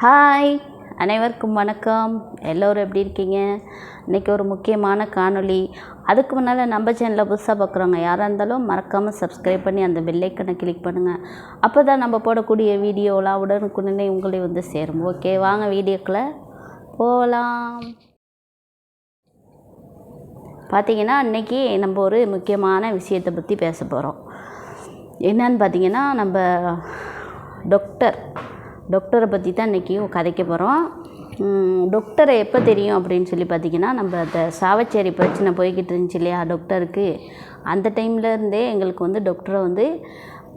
Hi அனைவருக்கும் வணக்கம். எல்லோரும் எப்படி இருக்கீங்க? இன்றைக்கி ஒரு முக்கியமான காணொளி. அதுக்கு முன்னால் நம்ம சேனலில் புதுசாக பார்க்குறவங்க யாராக இருந்தாலும் மறக்காமல் சப்ஸ்கிரைப் பண்ணி அந்த பெல்லைக்கனை கிளிக் பண்ணுங்கள் அப்போ தான் நம்ம போடக்கூடிய வீடியோலாம் உடனுக்குடனே உங்களை வந்து சேரும். ஓகே வாங்க வீடியோக்குள்ளே போகலாம் பார்த்தீங்கன்னா இன்றைக்கி நம்ம ஒரு முக்கியமான விஷயத்தை பற்றி பேச போகிறோம் என்னன்னு பார்த்தீங்கன்னா நம்ம டாக்டர் டாக்டரை பற்றி தான் இன்றைக்கி கதைக்க போகிறோம் டாக்டரை எப்போ தெரியும் அப்படின்னு சொல்லி பார்த்தீங்கன்னா நம்ம அந்த சாவச்சேரி பிரச்சனை போய்கிட்டு இருந்துச்சு இல்லையா டாக்டருக்கு? அந்த டைம்ல இருந்தே எங்களுக்கு வந்து டாக்டரை வந்து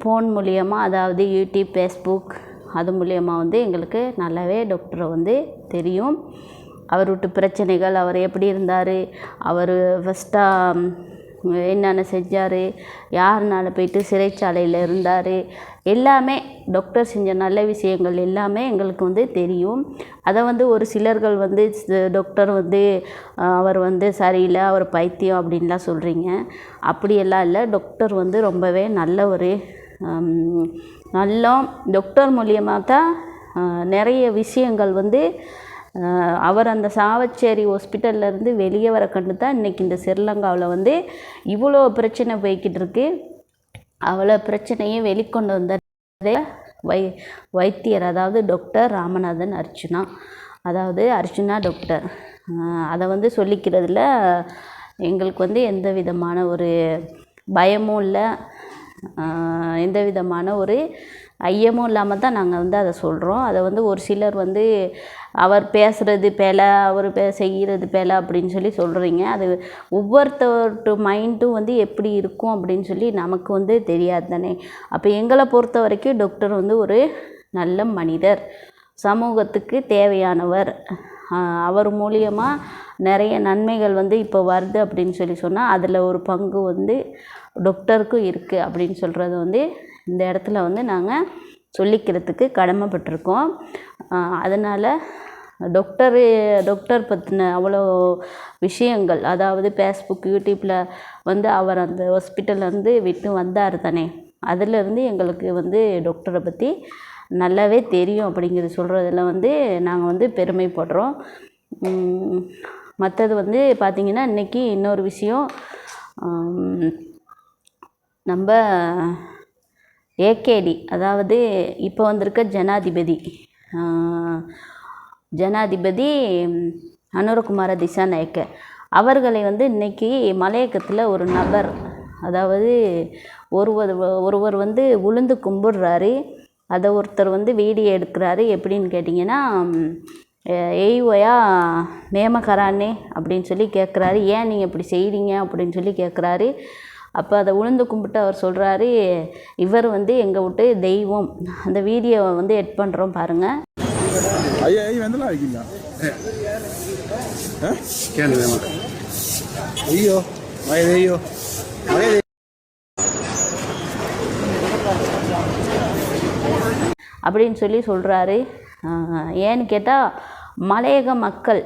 ஃபோன் மூலியமாக அதாவது யூடியூப் ஃபேஸ்புக் அது மூலியமாக வந்து எங்களுக்கு நல்லாவே டாக்டரை வந்து தெரியும். அவர் விட்டு பிரச்சனைகள் அவர் எப்படி இருந்தார் அவர் ஃபஸ்ட்டாக என்னென்ன செஞ்சார் யாருனால போயிட்டு சிறைச்சாலையில் இருந்தார் எல்லாமே டாக்டர் செஞ்ச நல்ல விஷயங்கள் எல்லாமே எங்களுக்கு வந்து தெரியும். அதை வந்து ஒரு சிலர்கள் வந்து டாக்டர் வந்து அவர் வந்து சரியில்லை அவர் பைத்தியம் அப்படின்லாம் சொல்கிறீங்க அப்படியெல்லாம் இல்லை. டாக்டர் வந்து ரொம்பவே நல்ல ஒரு நல்ல டாக்டர் மூலியமாக தான் நிறைய விஷயங்கள் வந்து அவர் அந்த சாவச்சேரி ஹாஸ்பிட்டல்லேருந்து வெளியே வர கண்டு தான் இன்றைக்கி இந்த ஸ்ரீலங்காவில் வந்து இவ்வளோ பிரச்சனை போய்கிட்டு இருக்கு. அவ்வளோ பிரச்சனையும் வெளிக்கொண்டு வந்ததே வை வைத்தியர் அதாவது டாக்டர் ராமநாதன் அர்ச்சுனா. அதாவது அர்ச்சுனா டாக்டர். அதை வந்து சொல்லிக்கிறதுல எங்களுக்கு வந்து எந்த விதமான ஒரு பயமும் இல்லை. எந்த விதமான ஒரு ஐயமும் இல்லாமல் தான் நாங்கள் வந்து அதை சொல்கிறோம் அதை வந்து ஒரு சிலர் வந்து அவர் பேசுகிறது பேல அவர் பே செய்கிறது பேல அப்படின்னு சொல்லி சொல்கிறீங்க அது ஒவ்வொருத்தவர்கிட்ட மைண்டும் வந்து எப்படி இருக்கும் அப்படின்னு சொல்லி நமக்கு வந்து தெரியாது தானே. அப்போ எங்களை பொறுத்த வரைக்கும் டாக்டர் வந்து ஒரு நல்ல மனிதர். சமூகத்துக்கு தேவையானவர். அவர் மூலியமாக நிறைய நன்மைகள் வந்து இப்போ வருது அப்படின்னு சொல்லி சொன்னால் அதில் ஒரு பங்கு வந்து டாக்டருக்கும் இருக்குது அப்படின்னு சொல்கிறது வந்து இந்த இடத்துல வந்து நாங்கள் சொல்லிக்கிறதுக்கு கடமைப்பட்டிருக்கோம். அதனால் டாக்டரு டாக்டர் பற்றின அவ்வளோ விஷயங்கள் அதாவது ஃபேஸ்புக் யூடியூப்பில் வந்து அவர் அந்த ஹாஸ்பிட்டல்லேருந்து விட்டு வந்தார் தானே அதிலேருந்து எங்களுக்கு வந்து டாக்டரை பற்றி நல்லாவே தெரியும் அப்படிங்கிறது சொல்கிறதுல வந்து நாங்கள் வந்து பெருமைப்படுறோம். மற்றது வந்து பார்த்திங்கன்னா இன்றைக்கி இன்னொரு விஷயம் நம்ம ஏகேடி அதாவது இப்போ வந்திருக்க ஜனாதிபதி ஜனாதிபதி அனுரகுமார திசாநாயக்க அவர்களை வந்து இன்னைக்கு மலையகத்தில் ஒரு நபர் அதாவது ஒருவர் ஒருவர் வந்து உளுந்து கும்பிடுறாரு அதை ஒருத்தர் வந்து வீடியோ எடுக்கிறாரு எப்படின்னு கேட்டிங்கன்னா ஏஇஓயாக நியமக்கார அண்ணே அப்படின்னு சொல்லி கேட்குறாரு ஏன் நீங்கள் இப்படி செய்கிறீங்க அப்படின்னு சொல்லி கேட்குறாரு அப்போ அதை உளுந்து கும்பிட்டு அவர் சொல்கிறாரு இவர் வந்து எங்கள் விட்டு தெய்வம். அந்த வீடியோ வந்து எட் பண்ணுறோம் பாருங்கள் ஐயோ ஐயோ அப்படின்னு சொல்லி சொல்கிறாரு ஏன்னு கேட்டால் மலையக மக்கள்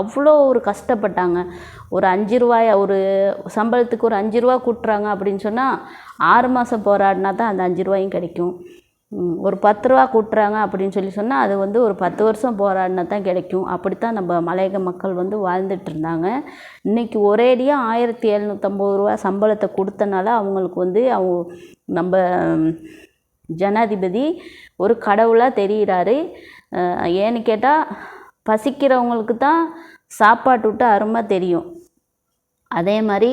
அவ்வளோ ஒரு கஷ்டப்பட்டாங்க. ஒரு அஞ்சு ரூபாய் ஒரு சம்பளத்துக்கு ஒரு அஞ்சு ரூபா கூட்டுறாங்க அப்படின்னு சொன்னால் ஆறு மாதம் போராடினா தான் அந்த அஞ்சு ரூபாயும் கிடைக்கும். ஒரு பத்து ரூபா கூட்டுறாங்க அப்படின்னு சொல்லி சொன்னால் அது வந்து ஒரு பத்து வருஷம் போராடினா தான் கிடைக்கும். அப்படித்தான் நம்ம மலையக மக்கள் வந்து வாழ்ந்துட்டு இருந்தாங்க. இன்றைக்கி ஒரேடியாக ஆயிரத்தி எழுநூற்றம்பது ரூபா சம்பளத்தை கொடுத்தனால அவங்களுக்கு வந்து அவங்க நம்ம ஜனாதிபதி ஒரு கடவுளாக தெரிகிறாரு ஏன்னு கேட்டால் பசிக்கிறவங்களுக்கு தான் சாப்பாட்டு விட்டு அருமை தெரியும். அதே மாதிரி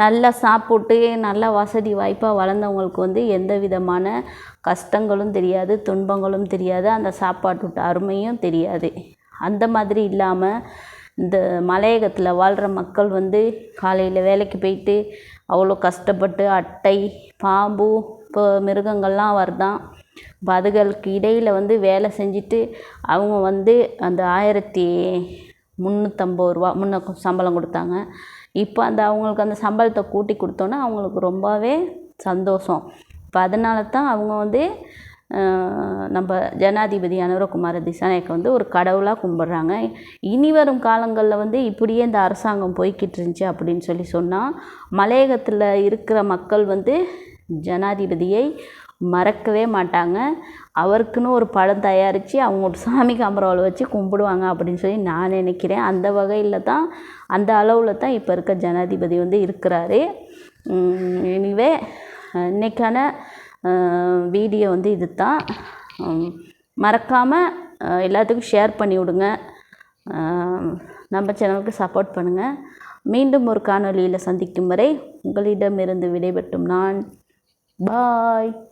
நல்லா சாப்பிட்டு நல்லா வசதி வாய்ப்பாக வளர்ந்தவங்களுக்கு வந்து எந்த விதமான கஷ்டங்களும் தெரியாது துன்பங்களும் தெரியாது. அந்த சாப்பாட்டு விட்டு அருமையும் தெரியாது. அந்த மாதிரி இல்லாமல் இந்த மலையகத்தில் வாழ்கிற மக்கள் வந்து காலையில் வேலைக்கு போயிட்டு அவ்வளோ கஷ்டப்பட்டு அட்டை பாம்பு இப்போ மிருகங்கள்லாம் வருதான். இப்போ அதுகளுக்கு இடையில் வந்து வேலை செஞ்சுட்டு அவங்க வந்து அந்த ஆயிரத்தி முந்நூற்றம்பது ரூபா முன்ன சம்பளம் கொடுத்தாங்க. இப்போ அந்த அவங்களுக்கு அந்த சம்பளத்தை கூட்டி கொடுத்தோன்னே அவங்களுக்கு ரொம்பவே சந்தோஷம். இப்போ அதனால தான் அவங்க வந்து நம்ம ஜனாதிபதி அனுரகுமார திசாநாயக்கை வந்து ஒரு கடவுளாக கும்பிட்றாங்க. இனி வரும் காலங்களில் வந்து இப்படியே இந்த அரசாங்கம் போய்கிட்டு இருந்துச்சு அப்படின்னு சொல்லி சொன்னால் மலையகத்தில் இருக்கிற மக்கள் வந்து ஜனாதிபதியை மறக்கவே மாட்டாங்க. அவருக்குன்னு ஒரு படம் தயாரித்து அவங்க ஒரு சாமி காம்பரவில் வச்சு கும்பிடுவாங்க அப்படின்னு சொல்லி நான் நினைக்கிறேன். அந்த வகையில் தான் அந்த அளவில் தான் இப்போ இருக்க ஜனாதிபதி வந்து இருக்கிறாரு. எனிவே இன்றைக்கான வீடியோ வந்து இது தான் மறக்காமல் எல்லாத்துக்கும் ஷேர் பண்ணி விடுங்க. நம்ம சேனலுக்கு சப்போர்ட் பண்ணுங்கள் மீண்டும் ஒரு காணொலியில் சந்திக்கும் வரை உங்களிடமிருந்து விடைபெற்றும் நான் Bye.